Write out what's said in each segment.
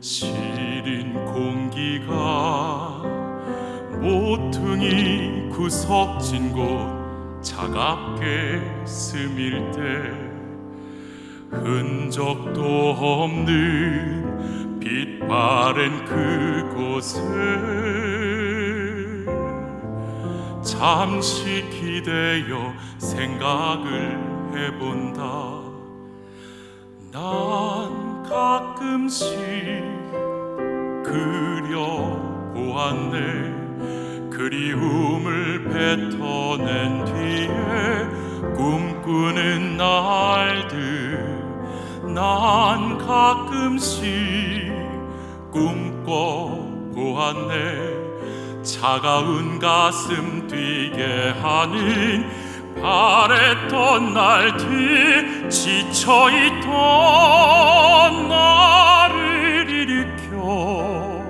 시린 공기가 모퉁이 구석진 곳 차갑게 스밀 때 흔적도 없는 빛바랜 그곳에 잠시 기대어 생각을 해본다. 난 가끔씩 그려보았네. 그리움을 뱉어낸 뒤에 꿈꾸는 날들. 난 가끔씩 꿈꿔보았네. 차가운 가슴 뛰게 하는 바랬던 날들 지쳐있던 나를 일으켜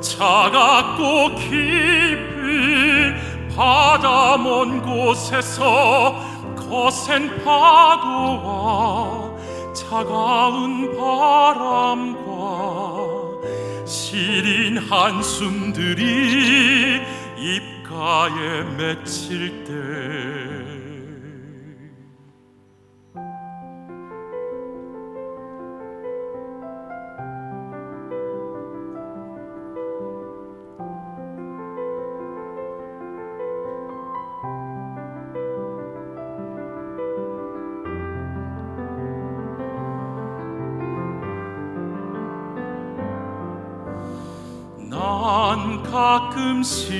차갑고 깊은 바다 먼 곳에서 거센 파도와 차가운 바람과 시린 한숨들이 입가에 맺힐 때 난 가끔씩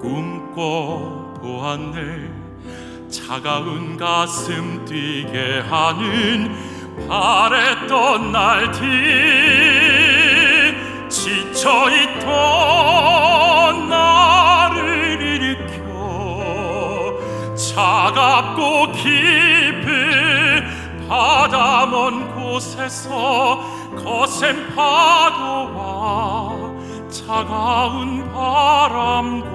꿈꿔 보았네. 차가운 가슴 뛰게 하는 바랬던 날들 지쳐있던 나를 일으켜 차갑고 깊은 바다 먼 곳에서 거센 파도와 차가운 바람과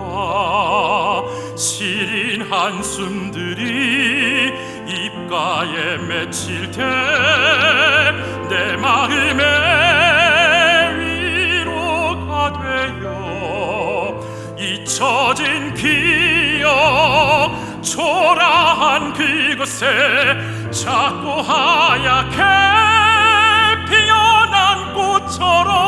시린 한숨들이 입가에 맺힐 때 내 마음에 위로가 되어 잊혀진 기억 초라한 그곳에 작고 하얗게 피어난 꽃처럼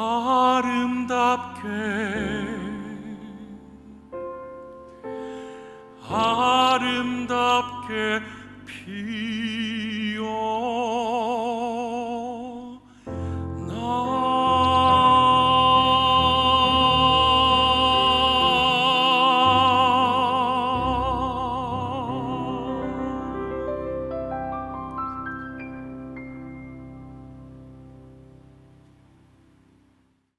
아름답게. 아름답게 피어.